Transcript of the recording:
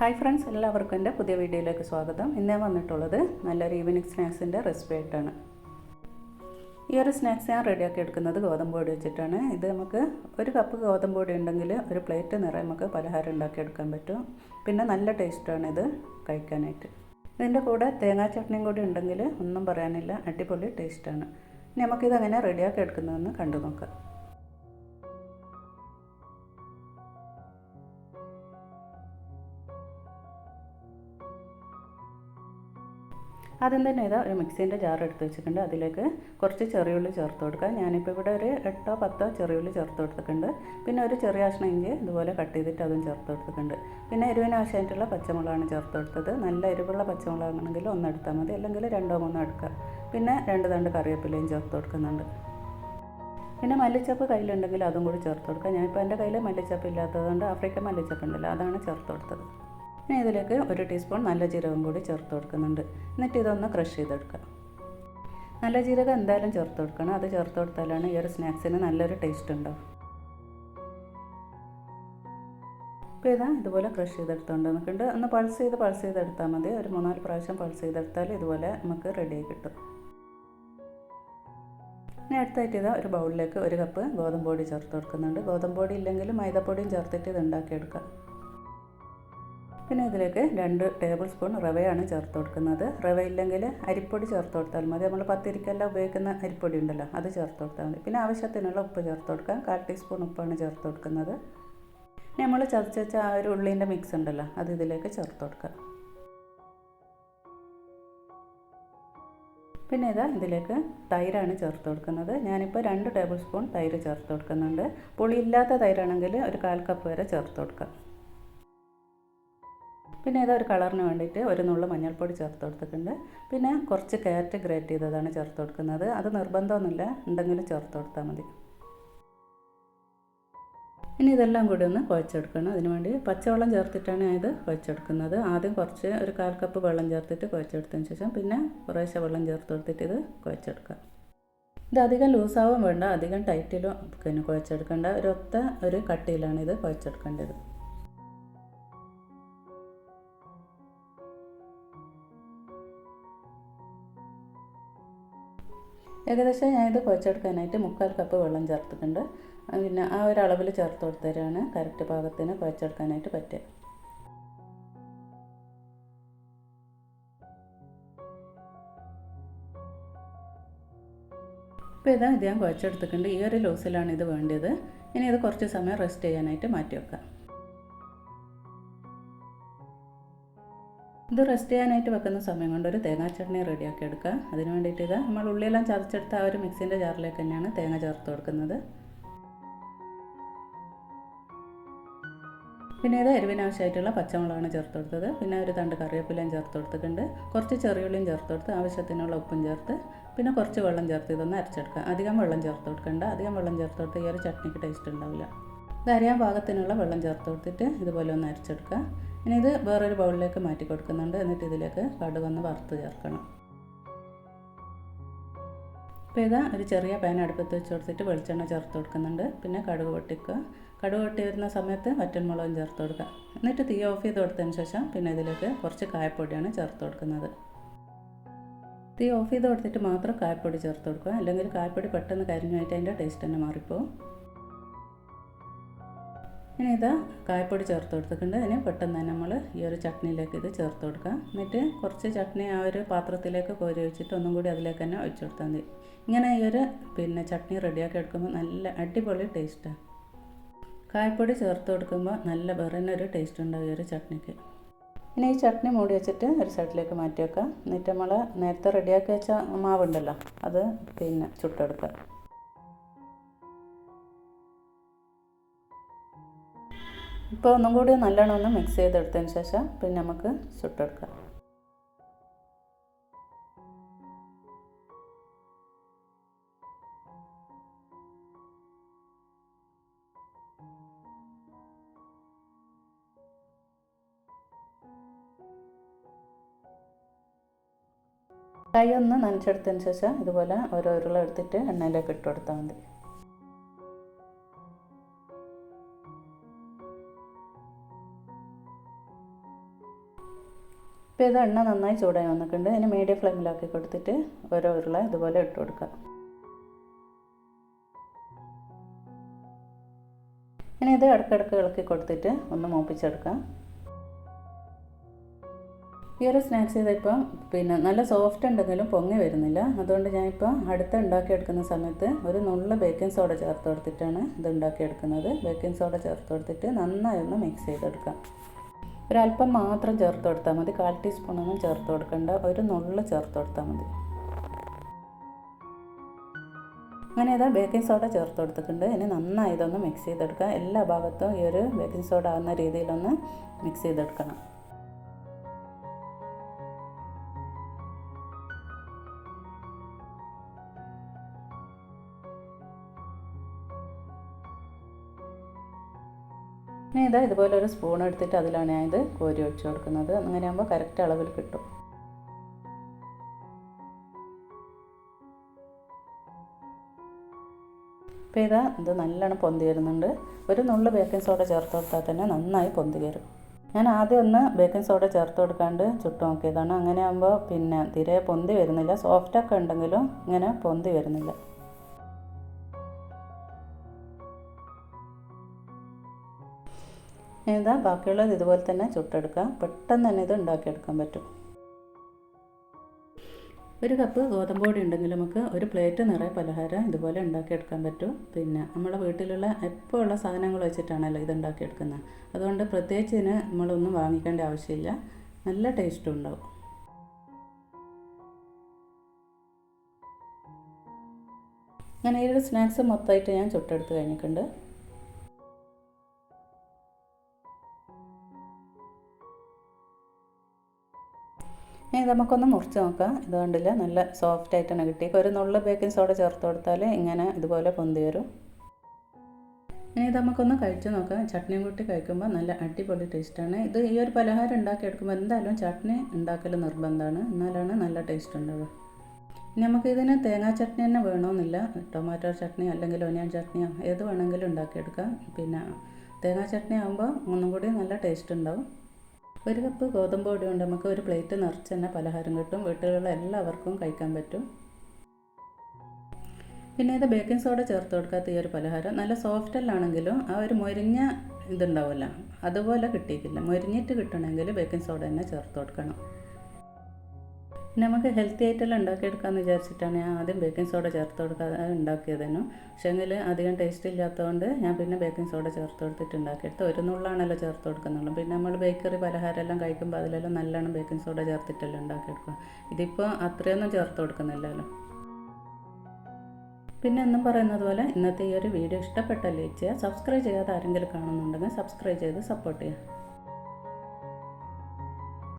Hi friends എല്ലാവർക്കും എന്റെ പുതിയ വീഡിയോയിലേക്ക് സ്വാഗതം. ഇന്നേ വന്നിട്ടുള്ളത് നല്ലൊരു ഈവനിങ് സ്നാക്സിന്റെ റെസിപ്പി ആയിട്ടാണ്. ഈ ഒരു സ്നാക്സ് ഞാൻ റെഡിയാക്കി എടുക്കുന്നത് ഗോതമ്പ് പൊടി വെച്ചിട്ടാണ്. ഇത് നമുക്ക് ഒരു കപ്പ് ഗോതമ്പ് പൊടി ഉണ്ടെങ്കിൽ ഒരു പ്ലേറ്റ് നിറയെ നമുക്ക് പലഹാരം ഉണ്ടാക്കിയെടുക്കാൻ പറ്റും. പിന്നെ നല്ല ടേസ്റ്റാണ് ഇത് കഴിക്കാനായിട്ട്. ഇതിന്റെ കൂടെ തേങ്ങാ ചട്നിയും കൂടി ഉണ്ടെങ്കിൽ ഒന്നും പറയാനില്ല അടിപൊളി ടേസ്റ്റാണ് ഇനി നമുക്കിത് എങ്ങനെ റെഡിയാക്കി എടുക്കുന്നതെന്ന് കണ്ടു നോക്കാം. ആദ്യം തന്നെ ഇതാ ഒരു മിക്സീന്റെ ജാർ എടുത്ത് വെച്ചിട്ടുണ്ട്. അതിലേക്ക് കുറച്ച് ചെറിയുള്ളി ചേർത്ത് കൊടുക്കുക. ഞാനിപ്പോൾ ഇവിടെ ഒരു എട്ടോ പത്തോ ചെറിയുള്ളി ചേർത്ത് കൊടുത്തിട്ടുണ്ട്. പിന്നെ ഒരു ചെറിയ കഷ്ണം ഇഞ്ചി ഇതുപോലെ കട്ട് ചെയ്തിട്ട് അതും ചേർത്ത് കൊടുത്തിട്ടുണ്ട്. പിന്നെ എരിവിനാവശ്യമായിട്ടുള്ള പച്ചമുളകാണ് ചേർത്ത് കൊടുത്തത്. നല്ല എരിവുള്ള പച്ചമുളകാണെങ്കിൽ ഒന്നെടുത്താൽ മതി. അല്ലെങ്കിൽ രണ്ടോ മൂന്നോ എടുക്കുക. പിന്നെ രണ്ട് തണ്ട് കറിവേപ്പിലയും ചേർത്ത് കൊടുക്കുന്നുണ്ട്. പിന്നെ മല്ലിച്ചപ്പ് കയ്യിലുണ്ടെങ്കിൽ അതും കൂടി ചേർത്ത് കൊടുക്കുക. ഞാനിപ്പോൾ എന്റെ കയ്യിൽ മല്ലിച്ചപ്പ് ഇല്ലാത്തതുകൊണ്ട് ആഫ്രിക്കൻ മല്ലിച്ചപ്പ് ഉണ്ടല്ലോ അതാണ് ചേർത്ത് കൊടുത്തത്. ഇനി ഇതിലേക്ക് ഒരു ടീസ്പൂൺ നല്ല ജീരകം കൂടി ചേർത്ത് കൊടുക്കുന്നുണ്ട്. എന്നിട്ട് ഇതൊന്ന് ക്രഷ് ചെയ്തെടുക്കുക. നല്ല ജീരകം എന്തായാലും ചേർത്ത് കൊടുക്കണം. അത് ചേർത്ത് കൊടുത്താലാണ് ഈ ഒരു സ്നാക്സിന് നല്ലൊരു ടേസ്റ്റ് ഉണ്ടാവും ഇപ്പോൾ ഇതാ ഇതുപോലെ ക്രഷ് ചെയ്തെടുത്തുകൊണ്ട് നിൽക്കുന്നുണ്ട് ഒന്ന് പൾസ് ചെയ്ത് പൾസ് ചെയ്തെടുത്താൽ മതി. ഒരു മൂന്നാൽ പ്രാവശ്യം പൾസ് ചെയ്തെടുത്താൽ ഇതുപോലെ നമുക്ക് റെഡിയായി കിട്ടും. ഇനി അടുത്തായിട്ട് ഇതാ ഒരു ബൗളിലേക്ക് ഒരു കപ്പ് ഗോതമ്പ് പൊടി ചേർത്ത് കൊടുക്കുന്നുണ്ട്. ഗോതമ്പ് പൊടി ഇല്ലെങ്കിലും മൈദപ്പൊടിയും ചേർത്തിട്ട് ഇത് ഉണ്ടാക്കിയെടുക്കാം. പിന്നെ ഇതിലേക്ക് രണ്ട് ടേബിൾ സ്പൂൺ റവയാണ് ചേർത്ത് കൊടുക്കുന്നത്. റവ ഇല്ലെങ്കിൽ അരിപ്പൊടി ചേർത്ത് കൊടുത്താൽ മതി. നമ്മൾ പത്തിരിക്കെല്ലാം ഉപയോഗിക്കുന്ന അരിപ്പൊടി ഉണ്ടല്ലോ അത് ചേർത്ത് കൊടുത്താൽ മതി. പിന്നെ ആവശ്യത്തിനുള്ള ഉപ്പ് ചേർത്ത് കൊടുക്കാം കാൽ ടീസ്പൂൺ ഉപ്പാണ് ചേർത്ത് കൊടുക്കുന്നത്. നമ്മൾ ചതച്ച് വെച്ച ആ ഒരു ഉള്ളീന്റെ മിക്സ് ഉണ്ടല്ലോ അത് ഇതിലേക്ക് ചേർത്ത് കൊടുക്കാം പിന്നെ ഇതാ ഇതിലേക്ക് തൈരാണ് ചേർത്ത് കൊടുക്കുന്നത്. ഞാനിപ്പോൾ രണ്ട് ടേബിൾ സ്പൂൺ തൈര് ചേർത്ത് കൊടുക്കുന്നുണ്ട്. പുളിയില്ലാത്ത തൈരാണെങ്കിൽ ഒരു കാൽ കപ്പ് വരെ ചേർത്ത് കൊടുക്കാം പിന്നെ ഇതാ ഒരു കളറിന് വേണ്ടിയിട്ട് ഒരു നുള്ള മഞ്ഞൾപ്പൊടി ചേർത്ത് കൊടുത്തിട്ടുണ്ട്. പിന്നെ കുറച്ച് ക്യാരറ്റ് ഗ്രേറ്റ് ചെയ്തതാണ് ചേർത്ത് കൊടുക്കുന്നത്. അത് നിർബന്ധമൊന്നുമില്ല. ഉണ്ടെങ്കിൽ ചേർത്ത് കൊടുത്താൽ മതി. ഇനി ഇതെല്ലാം കൂടി ഒന്ന് കുഴച്ചെടുക്കണം അതിന് വേണ്ടി പച്ചവെള്ളം ചേർത്തിട്ടാണ് ഞാൻ ഇത് കുഴച്ചെടുക്കുന്നത് ആദ്യം കുറച്ച് ഒരു കാൽ കപ്പ് വെള്ളം ചേർത്തിട്ട് കുഴച്ചെടുത്തതിന് ശേഷം പിന്നെ കുറേശ്ശെ വെള്ളം ചേർത്ത് കൊടുത്തിട്ട് ഇത് കുഴച്ചെടുക്കുക ഇത് അധികം ലൂസാവും വേണ്ട. അധികം ടൈറ്റിലും പിന്നെ കുഴച്ചെടുക്കേണ്ട ഒരൊത്ത ഒരു കട്ടിയിലാണ് ഇത് കുഴച്ചെടുക്കേണ്ടത് ഏകദേശം ഞാനിത് കുഴച്ചെടുക്കാനായിട്ട് മുക്കാൽ കപ്പ് വെള്ളം ചേർത്തിട്ടുണ്ട്. പിന്നെ ആ ഒരു അളവിൽ ചേർത്ത് കൊടുത്തരാണ് കറക്റ്റ് പാകത്തിന് കുഴച്ചെടുക്കാനായിട്ട് പറ്റുക. ഇപ്പോൾ ഇതാ ഇത് ഞാൻ കുഴച്ചെടുത്തിട്ടുണ്ട്. ഈ ഒരു ലൂസിലാണ് ഇത് വേണ്ടത് ഇനി ഇത് കുറച്ച് സമയം റെസ്റ്റ് ചെയ്യാനായിട്ട് മാറ്റി വെക്കാം. ഇത് റെസ്റ്റ് ചെയ്യാനായിട്ട് വെക്കുന്ന സമയം കൊണ്ട് ഒരു തേങ്ങാ ചട്നി റെഡിയാക്കി എടുക്കുക. അതിന് വേണ്ടിയിട്ട് ഇത് നമ്മൾ ഉള്ളിയെല്ലാം ചതച്ചെടുത്ത ആ ഒരു മിക്സിന്റെ ജാറിലേക്ക് തന്നെയാണ് തേങ്ങ ചേർത്ത് കൊടുക്കുന്നത്. പിന്നെ ഇത് എരിവിനാവശ്യമായിട്ടുള്ള പച്ചമുളകാണ് ചേർത്ത് കൊടുത്തത്. പിന്നെ ഒരു തണ്ട് കറിവേപ്പിലയും ചേർത്ത് കൊടുത്തിട്ടുണ്ട്. കുറച്ച് ചെറിയുള്ളിയും ചേർത്ത് കൊടുത്ത് ആവശ്യത്തിനുള്ള ഉപ്പും ചേർത്ത് പിന്നെ കുറച്ച് വെള്ളം ചേർത്ത് ഇതൊന്ന് അരച്ചെടുക്കുക. അധികം വെള്ളം ചേർത്ത് കൊടുക്കണ്ട. അധികം വെള്ളം ചേർത്ത് കൊടുത്ത് ഈ ഒരു ചട്നിക്ക് ടേസ്റ്റ് ഉണ്ടാവില്ല. ഇത് അരിയാൻ പാകത്തിനുള്ള വെള്ളം ചേർത്ത് കൊടുത്തിട്ട് ഇതുപോലെ ഒന്ന് അരച്ചെടുക്കുക. ഇനി ഇത് വേറൊരു ബൗളിലേക്ക് മാറ്റി കൊടുക്കുന്നുണ്ട്. എന്നിട്ട് ഇതിലേക്ക് കടുകൊന്ന് വറുത്ത് ചേർക്കണം. ഇപ്പോൾ ഇതാ ഒരു ചെറിയ പാൻ അടുപ്പത്ത് വെച്ച് കൊടുത്തിട്ട് വെളിച്ചെണ്ണ ചേർത്ത് കൊടുക്കുന്നുണ്ട്. പിന്നെ കടുക് പൊട്ടിക്കുക. കടുക് പൊട്ടി വരുന്ന സമയത്ത് വറ്റൻമുളകും ചേർത്ത് കൊടുക്കുക. എന്നിട്ട് തീ ഓഫ് ചെയ്ത് കൊടുത്തതിന് ശേഷം പിന്നെ ഇതിലേക്ക് കുറച്ച് കായപ്പൊടിയാണ് ചേർത്ത് കൊടുക്കുന്നത്. തീ ഓഫ് ചെയ്ത് കൊടുത്തിട്ട് മാത്രം കായപ്പൊടി ചേർത്ത് കൊടുക്കുക. അല്ലെങ്കിൽ കായപ്പൊടി പെട്ടെന്ന് കരിഞ്ഞായിട്ട് അതിന്റെ ടേസ്റ്റ് തന്നെ മാറിപ്പോവും. ഇനി ഇത് കായപ്പൊടി ചേർത്ത് കൊടുത്തിട്ടുണ്ട്. ഇനി പെട്ടെന്ന് തന്നെ നമ്മൾ ഈ ഒരു ചട്നിയിലേക്ക് ഇത് ചേർത്ത് കൊടുക്കുക എന്നിട്ട് കുറച്ച് ചട്നി ആ ഒരു പാത്രത്തിലേക്ക് കോരി വെച്ചിട്ട് ഒന്നും കൂടി അതിലേക്ക് തന്നെ ഒഴിച്ചു കൊടുത്താൽ മതി. ഇങ്ങനെ ഈ ഒരു പിന്നെ ചട്നി റെഡിയാക്കി എടുക്കുമ്പോൾ നല്ല അടിപൊളി ടേസ്റ്റാണ് കായപ്പൊടി ചേർത്ത് കൊടുക്കുമ്പോൾ നല്ല വേറെ ഒരു ടേസ്റ്റ് ഉണ്ടാവും ഈ ഒരു ചട്നിക്ക്. ഇനി ഈ ചട്നി മൂടി വെച്ചിട്ട് ഒരു സൈഡിലേക്ക് മാറ്റി വെക്കാം. എന്നിട്ട് നമ്മൾ നേരത്തെ റെഡിയാക്കി വെച്ച മാവുണ്ടല്ലോ അത് പിന്നെ ചുട്ടെടുക്കുക ഇപ്പോൾ ഒന്നും കൂടി നല്ലോണം ഒന്ന് മിക്സ് ചെയ്തെടുത്തതിന് ശേഷം പിന്നെ നമുക്ക് ചുട്ടെടുക്കാം. കൈ ഒന്ന് നനച്ചെടുത്തതിന് ശേഷം ഇതുപോലെ ഓരോ എടുത്തിട്ട് എണ്ണയിലേക്ക് ഇട്ട് കൊടുത്താൽ മതി. ഇപ്പോൾ ഇത് എണ്ണ നന്നായി ചൂടായി വന്നിട്ടുണ്ട്. അതിന് മീഡിയം ഫ്ലെയിമിലാക്കി കൊടുത്തിട്ട് ഓരോ ഉരുള ഇതുപോലെ ഇട്ട് കൊടുക്കാം ഇനി ഇത് ഇടയ്ക്കിടയ്ക്ക് ഇളക്കി കൊടുത്തിട്ട് ഒന്ന് മൂപ്പിച്ചെടുക്കാം. ഈ ഒരു സ്നാക്സ് ചെയ്തപ്പോൾ പിന്നെ നല്ല സോഫ്റ്റ് ഉണ്ടെങ്കിലും പൊങ്ങി വരുന്നില്ല. അതുകൊണ്ട് ഞാനിപ്പോൾ അടുത്ത് ഉണ്ടാക്കിയെടുക്കുന്ന സമയത്ത് ഒരു നുള്ള ബേക്കിംഗ് സോഡ ചേർത്ത് കൊടുത്തിട്ടാണ് ഇത് ഉണ്ടാക്കിയെടുക്കുന്നത്. ബേക്കിംഗ് സോഡ ചേർത്ത് കൊടുത്തിട്ട് നന്നായി ഒന്ന് മിക്സ് ചെയ്തെടുക്കാം. ഒരല്പം മാത്രം ചേർത്ത് കൊടുത്താൽ മതി. കാൽ ടീസ്പൂണൊന്നും ചേർത്ത് കൊടുക്കേണ്ട. ഒരു നുള്ളു ചേർത്ത് കൊടുത്താൽ മതി. അങ്ങനെ ഇതാ ബേക്കിംഗ് സോഡ ചേർത്ത് കൊടുത്തിട്ടുണ്ട്. ഇനി നന്നായി ഇതൊന്ന് മിക്സ് ചെയ്തെടുക്കുക. എല്ലാ ഭാഗത്തും ഈ ഒരു ബേക്കിംഗ് സോഡ ആകുന്ന രീതിയിലൊന്ന് മിക്സ് ചെയ്തെടുക്കണം. ഇനി ഇതാ ഇതുപോലെ ഒരു സ്പൂൺ എടുത്തിട്ട് അതിലാണ് ഞാൻ ഇത് കോരി ഒഴിച്ചു കൊടുക്കുന്നത്. അങ്ങനെ ആകുമ്പോൾ കറക്റ്റ് അളവിൽ കിട്ടും. അപ്പോൾ ഇതാ ഇത് നല്ലോണം പൊന്തി വരുന്നുണ്ട്. ഒരു നുള്ളു ബേക്കിംഗ് സോഡ ചേർത്ത് കൊടുത്താൽ തന്നെ നന്നായി പൊന്തി വരും. ഞാൻ ആദ്യം ഒന്ന് ബേക്കിംഗ് സോഡ ചേർത്ത് കൊടുക്കാണ്ട് ചുട്ട് നോക്കിയതാണ്. അങ്ങനെ ആകുമ്പോൾ പിന്നെ തീരെ പൊന്തി വരുന്നില്ല. സോഫ്റ്റൊക്കെ ഉണ്ടെങ്കിലും ഇങ്ങനെ പൊന്തി വരുന്നില്ല. ഇതാ ബാക്കിയുള്ളത് ഇതുപോലെ തന്നെ ചുട്ടെടുക്കാം. പെട്ടെന്ന് തന്നെ ഇത് ഉണ്ടാക്കിയെടുക്കാൻ പറ്റും. ഒരു കപ്പ് ഗോതമ്പ് പൊടി ഉണ്ടെങ്കിൽ നമുക്ക് ഒരു പ്ലേറ്റ് നിറയെ പലഹാരം ഇതുപോലെ ഉണ്ടാക്കിയെടുക്കാൻ പറ്റും. പിന്നെ നമ്മളെ വീട്ടിലുള്ള എപ്പോൾ ഉള്ള സാധനങ്ങൾ വെച്ചിട്ടാണല്ലോ ഇത് ഉണ്ടാക്കിയെടുക്കുന്നത്. അതുകൊണ്ട് പ്രത്യേകിച്ച് ഇതിന് നമ്മളൊന്നും വാങ്ങിക്കേണ്ട ആവശ്യമില്ല. നല്ല ടേസ്റ്റും ഉണ്ടാവും. അങ്ങനെ ഈ ഒരു സ്നാക്സ് മൊത്തമായിട്ട് ഞാൻ ചുട്ടെടുത്ത് കഴിഞ്ഞിട്ടുണ്ട്. ഇനി നമുക്കൊന്ന് മുറിച്ച് നോക്കാം. ഇത് കണ്ടില്ല? നല്ല സോഫ്റ്റ് ആയിട്ടാണ് കിട്ടി ഒരു നുള്ള ബേക്കിംഗ് സോഡ ചേർത്ത് കൊടുത്താൽ ഇങ്ങനെ ഇതുപോലെ പൊന്തി വരും. ഇനി നമുക്കൊന്ന് കഴിച്ച് നോക്കാം. ചട്നിയും കൂട്ടി കഴിക്കുമ്പോൾ നല്ല അടിപൊളി ടേസ്റ്റാണ് ഇത് ഈ ഒരു പലഹാരം ഉണ്ടാക്കിയെടുക്കുമ്പോൾ എന്തായാലും ചട്നി ഉണ്ടാക്കൽ നിർബന്ധമാണ്. എന്നാലാണ് നല്ല ടേസ്റ്റ് ഉണ്ടാവുക. ഇനി നമുക്ക് ഇതിന് തേങ്ങാ ചട്നി തന്നെ വേണമെന്നില്ല ടൊമാറ്റോ ചട്നി അല്ലെങ്കിൽ ഒനിയൻ ചട്നിയോ ഏത് വേണമെങ്കിലും ഉണ്ടാക്കിയെടുക്കാം. പിന്നെ തേങ്ങാ ചട്നി ആകുമ്പോൾ ഒന്നും കൂടി നല്ല ടേസ്റ്റ് ഉണ്ടാവും. ഒരു കപ്പ് ഗോതമ്പ് പൊടി കൊണ്ട് നമുക്ക് ഒരു പ്ലേറ്റ് നിറച്ച് തന്നെ പലഹാരം കിട്ടും. വീട്ടിലുള്ള എല്ലാവർക്കും കഴിക്കാൻ പറ്റും. പിന്നെ ഇത് ബേക്കിംഗ് സോഡ ചേർത്ത് കൊടുക്കാത്ത ഈ ഒരു പലഹാരം. നല്ല സോഫ്റ്റല്ലാണെങ്കിലും ആ ഒരു മൊരിഞ്ഞ ഇതുണ്ടാവില്ല അതുപോലെ കിട്ടിയിട്ടില്ല. മൊരിഞ്ഞിട്ട് കിട്ടണമെങ്കിൽ ബേക്കിംഗ് സോഡ തന്നെ ചേർത്ത് കൊടുക്കണം. നമുക്ക് ഹെൽത്തി ആയിട്ടെല്ലാം ഉണ്ടാക്കിയെടുക്കാമെന്ന് വിചാരിച്ചിട്ടാണ് ഞാൻ ആദ്യം ബേക്കിംഗ് സോഡ ചേർത്ത് കൊടുക്കാതെ ഉണ്ടാക്കിയതിനും പക്ഷേങ്കിൽ അധികം ടേസ്റ്റ് ഇല്ലാത്തതുകൊണ്ട് ഞാൻ പിന്നെ ബേക്കിംഗ് സോഡ ചേർത്ത് കൊടുത്തിട്ട് ഉണ്ടാക്കിയെടുത്ത്. ഒരു നുള്ളാണല്ലോ ചേർത്ത് കൊടുക്കുന്നുള്ളൂ. പിന്നെ നമ്മൾ ബേക്കറി പലഹാരമെല്ലാം കഴിക്കുമ്പോൾ അതിലെല്ലാം നല്ലോണം ബേക്കിംഗ് സോഡ ചേർത്തിട്ടല്ലോ ഉണ്ടാക്കിയെടുക്കുക. ഇതിപ്പോൾ അത്രയൊന്നും ചേർത്ത് കൊടുക്കുന്നില്ലല്ലോ. പിന്നെ എന്നും പറയുന്നത് പോലെ ഇന്നത്തെ ഈ ഒരു വീഡിയോ ഇഷ്ടപ്പെട്ടല്ലേ ചെയ്യുക സബ്സ്ക്രൈബ് ചെയ്യാതെ ആരെങ്കിലും കാണുന്നുണ്ടെങ്കിൽ സബ്സ്ക്രൈബ് ചെയ്ത് സപ്പോർട്ട് ചെയ്യുക.